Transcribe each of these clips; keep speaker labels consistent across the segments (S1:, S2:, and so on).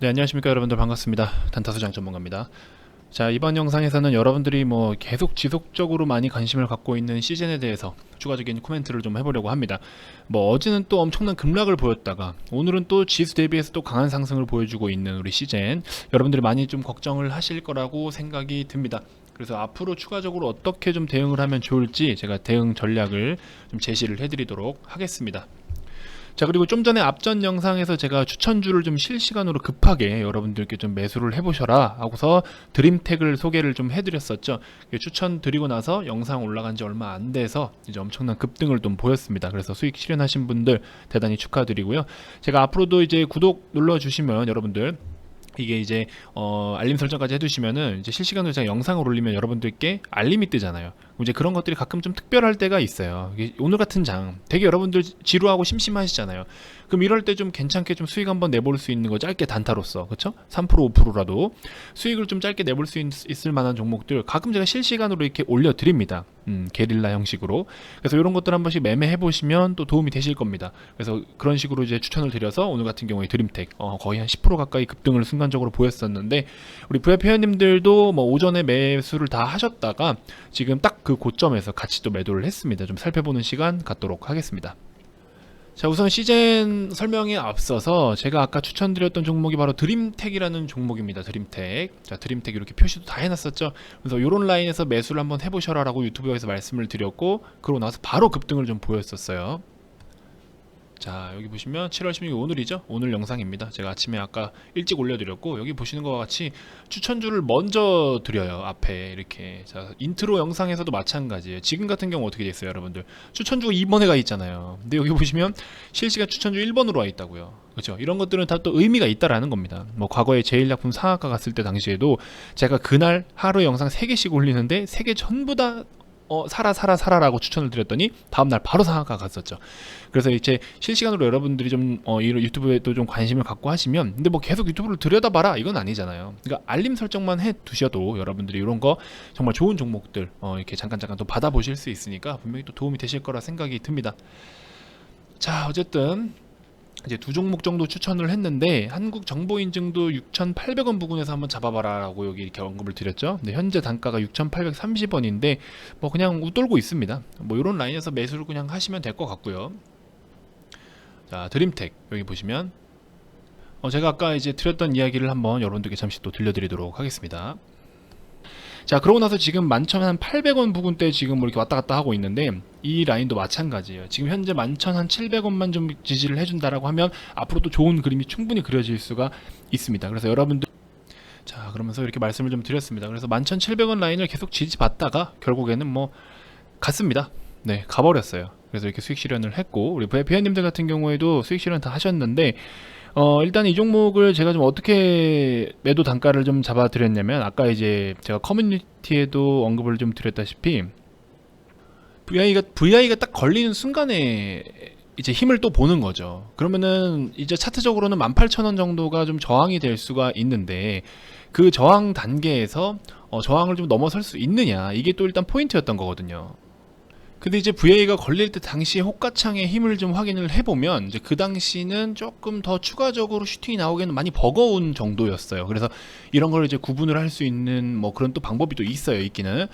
S1: 네, 안녕하십니까 여러분들 반갑습니다. 단타수장 전문가입니다. 자, 이번 영상에서는 여러분들이 뭐 계속 지속적으로 많이 관심을 갖고 있는 시즌에 대해서 추가적인 코멘트를 좀 해보려고 합니다. 뭐 어제는 또 엄청난 급락을 보였다가 오늘은 또 지수 대비해서 또 강한 상승을 보여주고 있는 우리 시즌 여러분들이 많이 좀 걱정을 하실 거라고 생각이 듭니다. 그래서 앞으로 추가적으로 어떻게 좀 대응을 하면 좋을지 제가 대응 전략을 좀 제시를 해드리도록 하겠습니다. 자 그리고 좀 전에 앞전 영상에서 제가 추천주를 좀 실시간으로 급하게 여러분들께 좀 매수를 해보셔라 하고서 드림택을 소개를 좀 해드렸었죠. 추천 드리고 나서 영상 올라간 지 얼마 안 돼서 이제 엄청난 급등을 좀 보였습니다. 그래서 수익 실현하신 분들 대단히 축하드리고요. 제가 앞으로도 이제 구독 눌러주시면 여러분들 이게 이제 어, 알림 설정까지 해두시면은 이제 실시간으로 제가 영상을 올리면 여러분들께 알림이 뜨잖아요. 이제 그런 것들이 가끔 좀 특별할 때가 있어요. 오늘 같은 장 되게 여러분들 지루하고 심심하시잖아요. 그럼 이럴 때 좀 괜찮게 좀 수익 한번 내볼 수 있는 거 짧게 단타로서 그렇죠? 3% 5%라도 수익을 좀 짧게 내볼 수 있, 을 만한 종목들 가끔 제가 실시간으로 이렇게 올려드립니다. 음, 게릴라 형식으로. 그래서 이런 것들 한 번씩 매매해 보시면 또 도움이 되실 겁니다. 그래서 그런 식으로 이제 추천을 드려서 오늘 같은 경우에 드림텍 어, 거의 한 10% 가까이 급등을 순간적으로 보였었는데 우리 VIP 회원님들도 뭐 오전에 매수를 다 하셨다가 지금 딱 그 고점에서 같이 또 매도를 했습니다. 좀 살펴보는 시간 갖도록 하겠습니다. 자 우선 시젠 설명에 앞서서 제가 아까 추천드렸던 종목이 바로 드림텍이라는 종목입니다 드림텍. 자 드림텍 이렇게 표시도 다 해놨었죠? 그래서 이런 라인에서 매수를 한번 해보셔라 라고 유튜브에서 말씀을 드렸고 그러고 나서 바로 급등을 좀 보였었어요 자 여기 보시면 7월 16일 오늘이죠? 오늘 영상입니다. 제가 아침에 아까 일찍 올려드렸고 여기 보시는 것과 같이 추천주를 먼저 드려요 앞에 이렇게. 자 인트로 영상에서도 마찬가지예요. 지금 같은 경우 어떻게 됐어요 여러분들? 추천주가 2번에 가 있잖아요. 근데 여기 보시면 실시간 추천주 1번으로 와 있다고요. 그렇죠? 이런 것들은 다 또 의미가 있다라는 겁니다. 뭐 과거에 제일약품 상한가 갔을 때 당시에도 제가 그날 하루 영상 3개씩 올리는데 3개 전부 다 어, 사라 사라 사라라고 추천을 드렸더니 다음날 바로 상한가 갔었죠. 그래서 이제 실시간으로 여러분들이 좀 어, 이 유튜브에도 좀 관심을 갖고 하시면 근데 뭐 계속 유튜브를 들여다봐라 이건 아니잖아요. 그러니까 알림 설정만 해 두셔도 여러분들이 이런 거 정말 좋은 종목들 어, 이렇게 잠깐 잠깐 또 받아보실 수 있으니까 분명히 또 도움이 되실 거라 생각이 듭니다. 자 어쨌든 이제 두 종목 정도 추천을 했는데 한국 정보 인증도 6,800원 부근에서 한번 잡아봐라라고 여기 이렇게 언급을 드렸죠. 근데 현재 단가가 6,830원인데 뭐 그냥 웃돌고 있습니다. 뭐 이런 라인에서 매수를 그냥 하시면 될 것 같고요. 자 드림텍 여기 보시면 어 제가 아까 이제 드렸던 이야기를 한번 여러분들께 잠시 또 들려드리도록 하겠습니다. 자 그러고 나서 지금 11,800원 부근대 지금 뭐 이렇게 왔다 갔다 하고 있는데 이 라인도 마찬가지예요. 지금 현재 11,700원만 좀 지지를 해준다라고 하면 앞으로 또 좋은 그림이 충분히 그려질 수가 있습니다. 그래서 여러분들 자 그러면서 이렇게 말씀을 좀 드렸습니다. 그래서 11,700원 라인을 계속 지지받다가 결국에는 뭐 갔습니다. 네 가버렸어요. 그래서 이렇게 수익 실현을 했고 우리 VIP님들 같은 경우에도 수익 실현 다 하셨는데 어, 일단 이 종목을 제가 좀 어떻게 매도 단가를 좀 잡아드렸냐면, 아까 이제 제가 커뮤니티에도 언급을 좀 드렸다시피, VI가, VI가 딱 걸리는 순간에 이제 힘을 또 보는 거죠. 그러면은 이제 차트적으로는 18,000원 정도가 좀 저항이 될 수가 있는데, 그 저항 단계에서 어, 저항을 좀 넘어설 수 있느냐, 이게 또 일단 포인트였던 거거든요. 근데 이제 VA가 걸릴 때 당시에 호가창의 힘을 좀 확인을 해보면 이제 그 당시는 조금 더 추가적으로 슈팅이 나오기에는 많이 버거운 정도였어요. 그래서 이런 걸 이제 구분을 할 수 있는 뭐 그런 또 방법이 또 있어요, 있기는.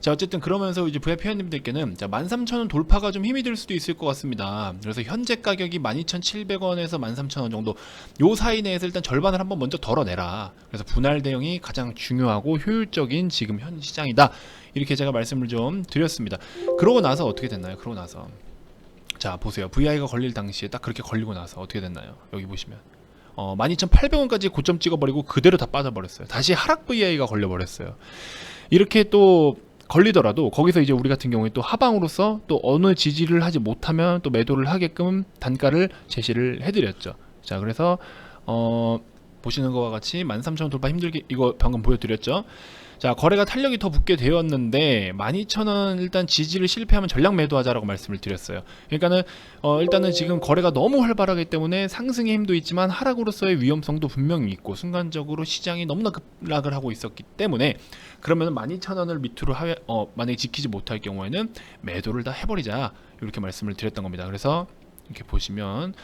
S1: 자 어쨌든 그러면서 이제 VIP 회원님들께는 자 13,000원 돌파가 좀 힘이 들 수도 있을 것 같습니다. 그래서 현재 가격이 12,700원에서 13,000원 정도 요 사이 내에서 일단 절반을 한번 먼저 덜어내라. 그래서 분할 대응이 가장 중요하고 효율적인 지금 현 시장이다. 이렇게 제가 말씀을 좀 드렸습니다. 그러고 나서 어떻게 됐나요? 그러고 나서 자 보세요. VI가 걸릴 당시에 딱 그렇게 걸리고 나서 어떻게 됐나요? 여기 보시면 어, 12,800원까지 고점 찍어버리고 그대로 다 빠져버렸어요. 다시 하락 VI가 걸려버렸어요. 이렇게 또 걸리더라도 거기서 이제 우리 같은 경우에 또 하방으로서 또 어느 지지를 하지 못하면 또 매도를 하게끔 단가를 제시를 해드렸죠. 자 그래서 어 보시는 것과 같이 13,000원 돌파 힘들게 이거 방금 보여드렸죠. 자 거래가 탄력이 더 붙게 되었는데 12,000원 일단 지지를 실패하면 전량 매도하자라고 말씀을 드렸어요. 그러니까는 어, 일단은 지금 거래가 너무 활발하기 때문에 상승의 힘도 있지만 하락으로서의 위험성도 분명히 있고 순간적으로 시장이 너무나 급락을 하고 있었기 때문에 그러면 12,000원을 밑으로 하, 어, 만약에 지키지 못할 경우에는 매도를 다 해버리자 이렇게 말씀을 드렸던 겁니다. 그래서 이렇게 보시면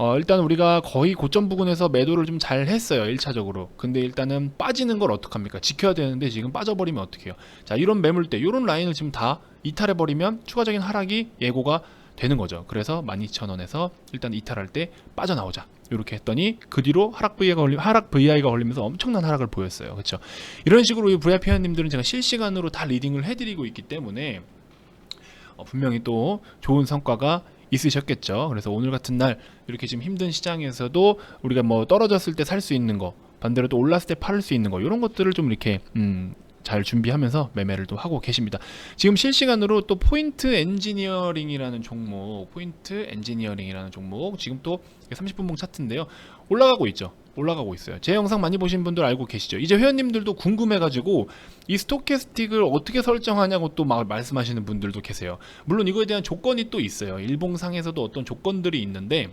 S1: 어, 일단 우리가 거의 고점 부근에서 매도를 좀 잘 했어요. 1차적으로. 근데 일단은 빠지는 걸 어떡합니까? 지켜야 되는데 지금 빠져버리면 어떡해요? 자, 이런 매물대, 이런 라인을 지금 다 이탈해버리면 추가적인 하락이 예고가 되는 거죠. 그래서 12,000원에서 일단 이탈할 때 빠져나오자. 이렇게 했더니 그 뒤로 하락 VI가 걸리 하락 VI가 걸리면서 엄청난 하락을 보였어요. 그렇죠? 이런 식으로 이 VIP 회원님들은 제가 실시간으로 다 리딩을 해드리고 있기 때문에 어, 분명히 또 좋은 성과가 있으셨겠죠. 그래서 오늘 같은 날 이렇게 지금 힘든 시장에서도 우리가 뭐 떨어졌을 때 살 수 있는 거, 반대로 또 올랐을 때 팔을 수 있는 거 이런 것들을 좀 이렇게 음, 잘 준비하면서 매매를 또 하고 계십니다. 지금 실시간으로 또 포인트 엔지니어링이라는 종목, 포인트 엔지니어링이라는 종목 지금 또 30분봉 차트인데요. 올라가고 있죠. 올라가고 있어요. 제 영상 많이 보신 분들 알고 계시죠. 이제 회원님들도 궁금해가지고 이 스토캐스틱을 어떻게 설정하냐고 또 막 말씀하시는 분들도 계세요. 물론 이거에 대한 조건이 또 있어요. 일봉상에서도 어떤 조건들이 있는데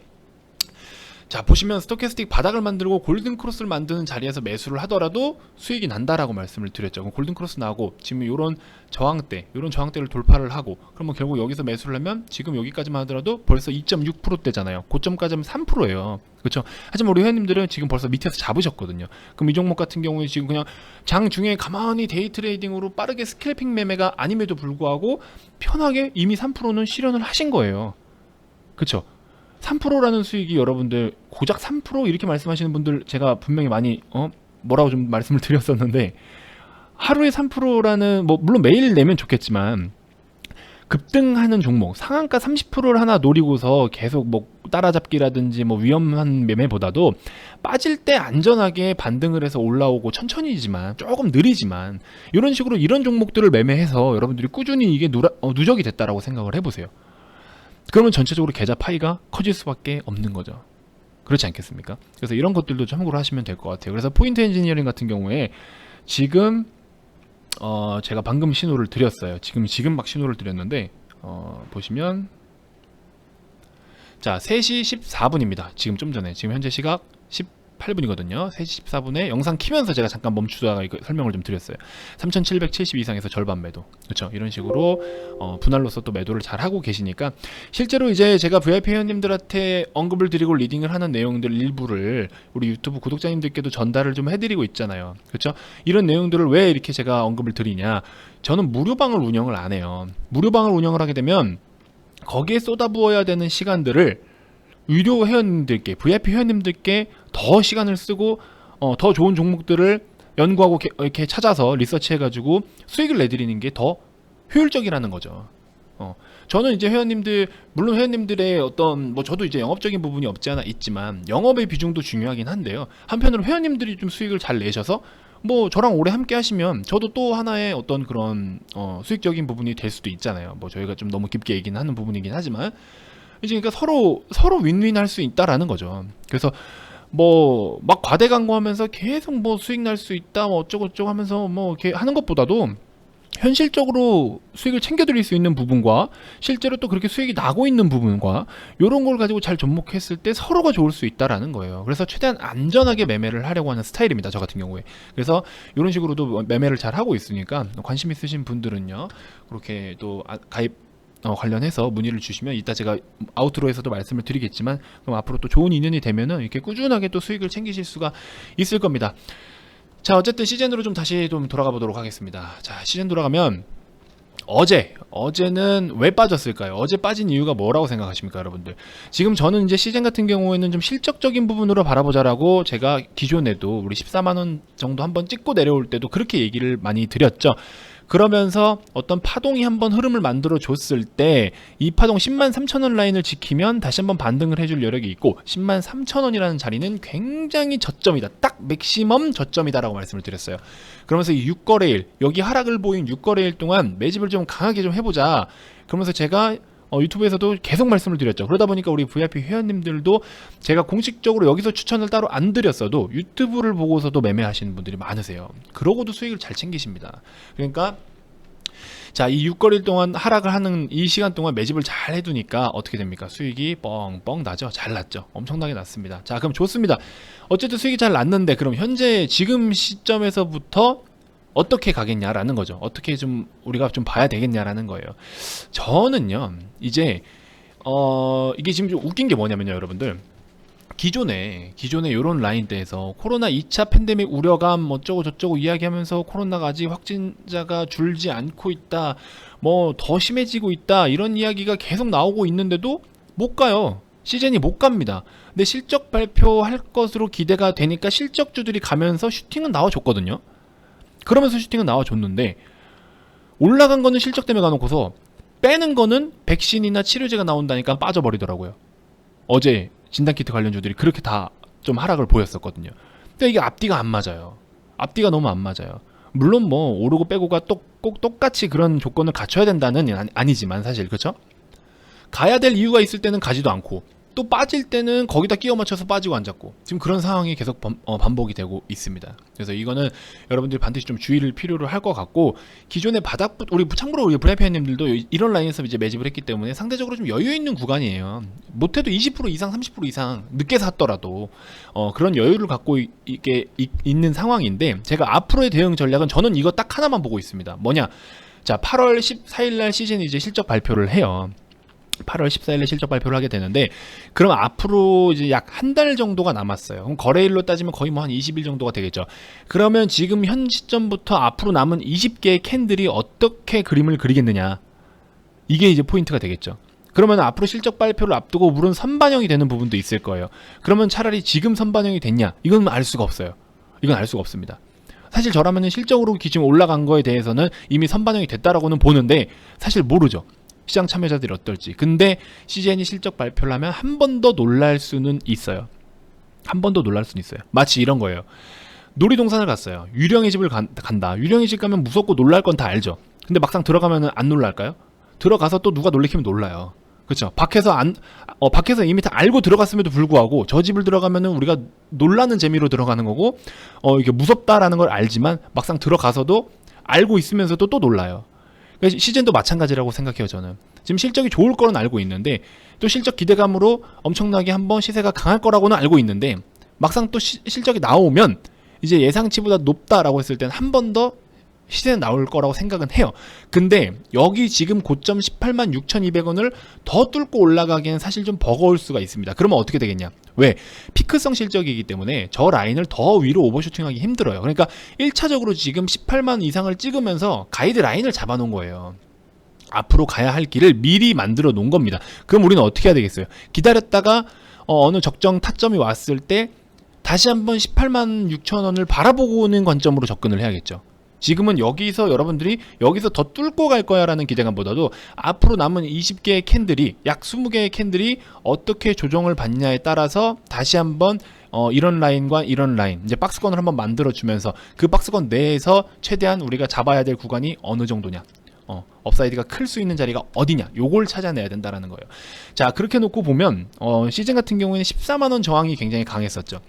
S1: 자 보시면 스토캐스틱 바닥을 만들고 골든 크로스를 만드는 자리에서 매수를 하더라도 수익이 난다라고 말씀을 드렸죠. 골든 크로스 나오고 지금 이런 저항대, 이런 저항대를 돌파를 하고 그러면 결국 여기서 매수를 하면 지금 여기까지만 하더라도 벌써 2.6%대잖아요. 고점까지 하면 3%예요. 그렇죠? 하지만 우리 회원님들은 지금 벌써 밑에서 잡으셨거든요. 그럼 이 종목 같은 경우에 지금 그냥 장 중에 가만히 데이 트레이딩으로 빠르게 스캘핑 매매가 아님에도 불구하고 편하게 이미 3%는 실현을 하신 거예요. 그렇죠? 3%라는 수익이 여러분들 고작 3% 이렇게 말씀하시는 분들 제가 분명히 많이 어 뭐라고 좀 말씀을 드렸었는데 하루에 3%라는 뭐 물론 매일 내면 좋겠지만 급등하는 종목 상한가 30%를 하나 노리고서 계속 뭐 따라잡기라든지 뭐 위험한 매매보다도 빠질 때 안전하게 반등을 해서 올라오고 천천히지만 조금 느리지만 이런 식으로 이런 종목들을 매매해서 여러분들이 꾸준히 이게 어, 누적이 됐다라고 생각을 해보세요. 그러면 전체적으로 계좌 파이가 커질 수밖에 없는 거죠. 그렇지 않겠습니까? 그래서 이런 것들도 참고를 하시면 될 것 같아요. 그래서 포인트 엔지니어링 같은 경우에 지금 어 제가 방금 신호를 드렸어요. 지금 지금 막 신호를 드렸는데 어 보시면 자 3시 14분입니다. 지금 좀 전에 지금 현재 시각 18분이거든요. 3시 14분에 영상 키면서 제가 잠깐 멈추다가 이거 설명을 좀 드렸어요. 3,770 이상에서 절반 매도. 그렇죠. 이런 식으로 어, 분할로서 또 매도를 잘 하고 계시니까 실제로 이제 제가 VIP 회원님들한테 언급을 드리고 리딩을 하는 내용들 일부를 우리 유튜브 구독자님들께도 전달을 좀 해드리고 있잖아요. 그렇죠. 이런 내용들을 왜 이렇게 제가 언급을 드리냐? 저는 무료방을 운영을 안 해요. 무료방을 운영을 하게 되면 거기에 쏟아부어야 되는 시간들을 유료 회원님들께 VIP 회원님들께 더 시간을 쓰고 어, 더 좋은 종목들을 연구하고 게- 이렇게 찾아서 리서치해가지고 수익을 내드리는 게 더 효율적이라는 거죠. 어, 저는 이제 회원님들 물론 회원님들의 어떤 뭐 저도 이제 영업적인 부분이 없지 않아 있지만 영업의 비중도 중요하긴 한데요. 한편으로 회원님들이 좀 수익을 잘 내셔서 뭐 저랑 오래 함께 하시면 저도 또 하나의 어떤 그런 어, 수익적인 부분이 될 수도 있잖아요. 뭐 저희가 좀 너무 깊게 얘기는 하는 부분이긴 하지만 그러니까 서로 서로 윈윈할 수 있다라는 거죠. 그래서 뭐 막 과대 광고하면서 계속 뭐 수익 날 수 있다 뭐 어쩌고 저쩌고 하면서 뭐 이렇게 하는 것보다도 현실적으로 수익을 챙겨드릴 수 있는 부분과 실제로 또 그렇게 수익이 나고 있는 부분과 이런 걸 가지고 잘 접목했을 때 서로가 좋을 수 있다라는 거예요. 그래서 최대한 안전하게 매매를 하려고 하는 스타일입니다. 저 같은 경우에. 그래서 이런 식으로도 매매를 잘 하고 있으니까 관심 있으신 분들은요. 그렇게 또 아- 가입 어, 관련해서 문의를 주시면 이따 제가 아우트로에서도 말씀을 드리겠지만 그럼 앞으로 또 좋은 인연이 되면은 이렇게 꾸준하게 또 수익을 챙기실 수가 있을 겁니다. 자 어쨌든 시즌으로 좀 다시 좀 돌아가 보도록 하겠습니다. 자 시즌 돌아가면 어제 어제는 왜 빠졌을까요? 어제 빠진 이유가 뭐라고 생각하십니까, 여러분들? 지금 저는 이제 시즌 같은 경우에는 좀 실적적인 부분으로 바라보자라고 제가 기존에도 우리 14만 원 정도 한번 찍고 내려올 때도 그렇게 얘기를 많이 드렸죠. 그러면서 어떤 파동이 한번 흐름을 만들어 줬을 때 이 파동 10만 3천 원 라인을 지키면 다시 한번 반등을 해줄 여력이 있고 10만 3천 원이라는 자리는 굉장히 저점이다. 딱 맥시멈 저점이다라고 말씀을 드렸어요. 그러면서 이 6거래일 여기 하락을 보인 6거래일 동안 매집을 좀 강하게 좀 해보자. 그러면서 제가 어, 유튜브에서도 계속 말씀을 드렸죠. 그러다 보니까 우리 VIP 회원님들도 제가 공식적으로 여기서 추천을 따로 안 드렸어도 유튜브를 보고서도 매매하시는 분들이 많으세요. 그러고도 수익을 잘 챙기십니다. 그러니까 자, 이 6거리일 동안 하락을 하는 이 시간 동안 매집을 잘 해두니까 어떻게 됩니까? 수익이 뻥뻥 나죠? 잘 났죠? 엄청나게 났습니다. 자, 그럼 좋습니다. 어쨌든 수익이 잘 났는데, 그럼 현재 지금 시점에서부터 어떻게 가겠냐라는 거죠. 어떻게 좀 우리가 좀 봐야 되겠냐라는 거예요. 저는요, 이제, 어, 이게 지금 좀 웃긴 게 뭐냐면요, 여러분들. 기존에 기존에 이런 라인대에서 코로나 2차 팬데믹 우려감 뭐 어쩌고 저쩌고 이야기하면서 코로나가 아직 확진자가 줄지 않고 있다. 뭐 더 심해지고 있다. 이런 이야기가 계속 나오고 있는데도 못 가요. 시즌이 못 갑니다. 근데 실적 발표할 것으로 기대가 되니까 실적주들이 가면서 슈팅은 나와줬거든요. 그러면서 슈팅은 나와줬는데 올라간 거는 실적 때문에 가놓고서 빼는 거는 백신이나 치료제가 나온다니까 빠져버리더라고요. 어제 진단키트 관련주들이 그렇게 다 좀 하락을 보였었거든요. 근데 이게 앞뒤가 안 맞아요. 앞뒤가 너무 안 맞아요. 물론 뭐 오르고 빼고가 똑, 꼭 똑같이 그런 조건을 갖춰야 된다는 아니- 아니지만 사실 그렇죠? 가야 될 이유가 있을 때는 가지도 않고 또 빠질 때는 거기다 끼워 맞춰서 빠지고 앉았고 지금 그런 상황이 계속 번- 어, 반복이 되고 있습니다. 그래서 이거는 여러분들이 반드시 좀 주의를 필요로 할 것 같고 기존의 바닥 우리 참고로 우리 브라이팬님들도 이런 라인에서 이제 매집을 했기 때문에 상대적으로 좀 여유 있는 구간이에요. 못해도 20% 이상, 30% 이상 늦게 샀더라도 어, 그런 여유를 갖고 이- 이게 이- 있는 상황인데 제가 앞으로의 대응 전략은 저는 이거 딱 하나만 보고 있습니다. 뭐냐? 자, 8월 14일 날 시즌 이제 실적 발표를 해요. 8월 14일에 실적 발표를 하게 되는데 그럼 앞으로 이제 약 한 달 정도가 남았어요. 그럼 거래일로 따지면 거의 뭐 한 20일 정도가 되겠죠. 그러면 지금 현 시점부터 앞으로 남은 20개의 캔들이 어떻게 그림을 그리겠느냐. 이게 이제 포인트가 되겠죠. 그러면 앞으로 실적 발표를 앞두고 물론 선반영이 되는 부분도 있을 거예요. 그러면 차라리 지금 선반영이 됐냐? 이건 알 수가 없어요. 이건 알 수가 없습니다. 사실 저라면은 실적으로 지금 올라간 거에 대해서는 이미 선반영이 됐다라고는 보는데 사실 모르죠. 시장 참여자들이 어떨지. 근데 CGN이 실적 발표를 하면 한 번 더 놀랄 수는 있어요. 한 번 더 놀랄 수는 있어요. 마치 이런 거예요. 놀이동산을 갔어요. 유령의 집을 간, 간다. 유령의 집 가면 무섭고 놀랄 건 다 알죠. 근데 막상 들어가면은 안 놀랄까요? 들어가서 또 누가 놀래키면 놀라요. 그렇죠. 밖에서 안, 어, 밖에서 이미 다 알고 들어갔음에도 불구하고 저 집을 들어가면은 우리가 놀라는 재미로 들어가는 거고, 어, 이게 무섭다라는 걸 알지만 막상 들어가서도 알고 있으면서도 또 놀라요. 그러니까 시즌도 마찬가지라고 생각해요 저는. 지금 실적이 좋을 거는 알고 있는데 또 실적 기대감으로 엄청나게 한번 시세가 강할 거라고는 알고 있는데 막상 또 시- 실적이 나오면 이제 예상치보다 높다라고 했을 때는 한 번 더 시세는 나올 거라고 생각은 해요. 근데 여기 지금 고점 18만 6,200원을 더 뚫고 올라가기엔 사실 좀 버거울 수가 있습니다. 그러면 어떻게 되겠냐? 왜? 피크성 실적이기 때문에 저 라인을 더 위로 오버슈팅하기 힘들어요. 그러니까 1차적으로 지금 18만 이상을 찍으면서 가이드 라인을 잡아놓은 거예요. 앞으로 가야 할 길을 미리 만들어 놓은 겁니다. 그럼 우리는 어떻게 해야 되겠어요? 기다렸다가 어, 느 적정 타점이 왔을 때 다시 한번 18만 6천 원을 바라보고 오는 관점으로 접근을 해야겠죠. 지금은 여기서 여러분들이 여기서 더 뚫고 갈 거야라는 기대감보다도 앞으로 남은 20개의 캔들이 약 20개의 캔들이 어떻게 조정을 받냐에 따라서 다시 한번 어, 이런 라인과 이런 라인 이제 박스권을 한번 만들어 주면서 그 박스권 내에서 최대한 우리가 잡아야 될 구간이 어느 정도냐. 어, 업사이드가 클 수 있는 자리가 어디냐. 요걸 찾아내야 된다라는 거예요. 자 그렇게 놓고 보면 어, 시즌 같은 경우에는 14만원 저항이 굉장히 강했었죠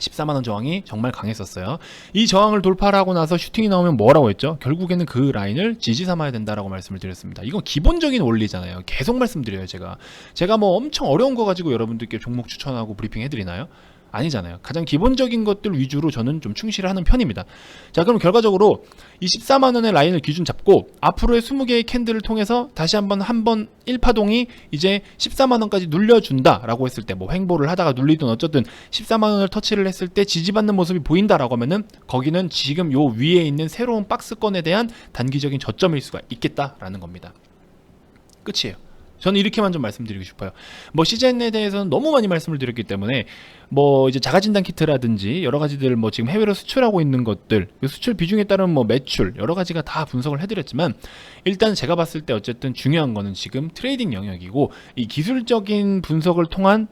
S1: 14만원 저항이 정말 강했었어요. 이 저항을 돌파를 하고 나서 슈팅이 나오면 뭐라고 했죠? 결국에는 그 라인을 지지 삼아야 된다라고 말씀을 드렸습니다. 이건 기본적인 원리잖아요. 계속 말씀드려요, 제가. 제가 뭐 엄청 어려운 거 가지고 여러분들께 종목 추천하고 브리핑 해드리나요? 아니잖아요. 가장 기본적인 것들 위주로 저는 좀 충실을 하는 편입니다. 자, 그럼 결과적으로 이 14만 원의 라인을 기준 잡고 앞으로의 20개의 캔들을 통해서 다시 한번 한번 1파동이 이제 14만 원까지 눌려 준다라고 했을 때 뭐 횡보를 하다가 눌리든 어쨌든 14만 원을 터치를 했을 때 지지받는 모습이 보인다라고 하면은 거기는 지금 요 위에 있는 새로운 박스권에 대한 단기적인 저점일 수가 있겠다라는 겁니다. 끝이에요. 저는 이렇게만 좀 말씀드리고 싶어요. 뭐 시즌에 대해서는 너무 많이 말씀을 드렸기 때문에 뭐 이제 자가진단 키트라든지 여러 가지들 뭐 지금 해외로 수출하고 있는 것들 그 수출 비중에 따른 뭐 매출 여러 가지가 다 분석을 해드렸지만 일단 제가 봤을 때 어쨌든 중요한 거는 지금 트레이딩 영역이고 이 기술적인 분석을 통한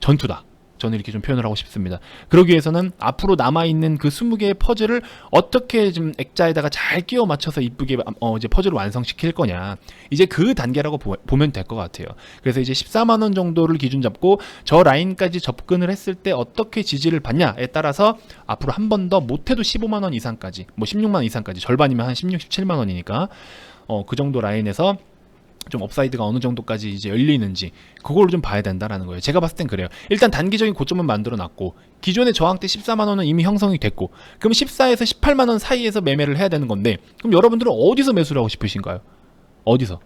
S1: 전투다. 저는 이렇게 좀 표현을 하고 싶습니다. 그러기 위해서는 앞으로 남아있는 그 20개의 퍼즐을 어떻게 좀 액자에다가 잘 끼워 맞춰서 이쁘게 어, 이제 퍼즐을 완성시킬 거냐. 이제 그 단계라고 보, 보면 될 것 같아요. 그래서 이제 14만원 정도를 기준 잡고 저 라인까지 접근을 했을 때 어떻게 지지를 받냐에 따라서 앞으로 한 번 더 못해도 15만원 이상까지, 뭐 16만원 이상까지, 절반이면 한 16, 17만원이니까, 어, 그 정도 라인에서 좀 업사이드가 어느 정도까지 이제 열리는지 그걸 좀 봐야 된다라는 거예요. 제가 봤을 땐 그래요. 일단 단기적인 고점은 만들어 놨고 기존의 저항대 14만 원은 이미 형성이 됐고 그럼 14에서 18만 원 사이에서 매매를 해야 되는 건데 그럼 여러분들은 어디서 매수를 하고 싶으신가요? 어디서?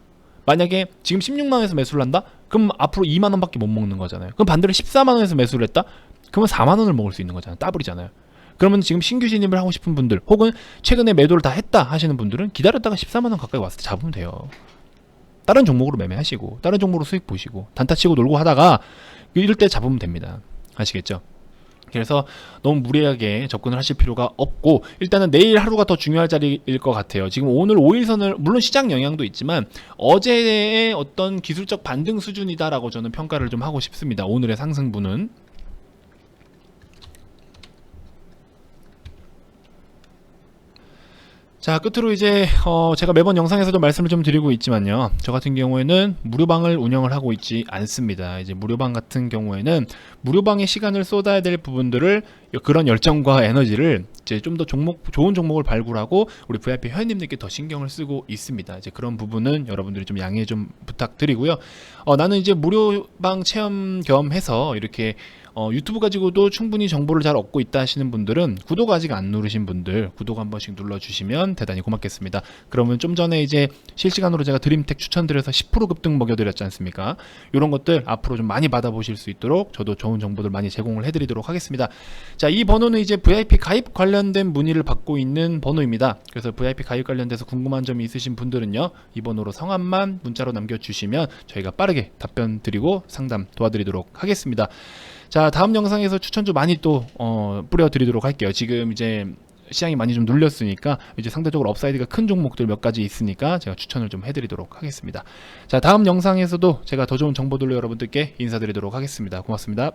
S1: 만약에 지금 16만 원에서 매수를 한다? 그럼 앞으로 2만 원밖에 못 먹는 거잖아요. 그럼 반대로 14만 원에서 매수를 했다? 그러면 4만 원을 먹을 수 있는 거잖아요. 더블이잖아요. 그러면 지금 신규 진입을 하고 싶은 분들 혹은 최근에 매도를 다 했다 하시는 분들은 기다렸다가 14만 원 가까이 왔을 때 잡으면 돼요. 다른 종목으로 매매하시고 다른 종목으로 수익 보시고 단타 치고 놀고 하다가 이럴 때 잡으면 됩니다. 아시겠죠? 그래서 너무 무리하게 접근을 하실 필요가 없고 일단은 내일 하루가 더 중요할 자리일 것 같아요. 지금 오늘 5일선을 물론 시장 영향도 있지만 어제의 어떤 기술적 반등 수준이다라고 저는 평가를 좀 하고 싶습니다. 오늘의 상승분은 자 끝으로 이제 어 제가 매번 영상에서도 말씀을 좀 드리고 있지만요. 저 같은 경우에는 무료방을 운영을 하고 있지 않습니다. 이제 무료방 같은 경우에는 무료방에 시간을 쏟아야 될 부분들을 그런 열정과 에너지를 이제 좀 더 종목 좋은 종목을 발굴하고 우리 VIP 회원님들께 더 신경을 쓰고 있습니다. 이제 그런 부분은 여러분들이 좀 양해 좀 부탁드리고요. 어 나는 이제 무료방 체험 겸 해서 이렇게 어, 유튜브 가지고도 충분히 정보를 잘 얻고 있다 하시는 분들은 구독 아직 안 누르신 분들 구독 한 번씩 눌러주시면 대단히 고맙겠습니다. 그러면 좀 전에 이제 실시간으로 제가 드림텍 추천드려서 10% 급등 먹여드렸지 않습니까? 이런 것들 앞으로 좀 많이 받아보실 수 있도록 저도 좋은 정보들 많이 제공을 해드리도록 하겠습니다. 자, 이 번호는 이제 VIP 가입 관련된 문의를 받고 있는 번호입니다. 그래서 VIP 가입 관련돼서 궁금한 점이 있으신 분들은요, 이 번호로 성함만 문자로 남겨주시면 저희가 빠르게 답변 드리고 상담 도와드리도록 하겠습니다. 자 다음 영상에서 추천주 많이 또 어, 뿌려드리도록 할게요. 지금 이제 시장이 많이 좀 눌렸으니까 이제 상대적으로 업사이드가 큰 종목들 몇 가지 있으니까 제가 추천을 좀 해드리도록 하겠습니다. 자 다음 영상에서도 제가 더 좋은 정보들로 여러분들께 인사드리도록 하겠습니다. 고맙습니다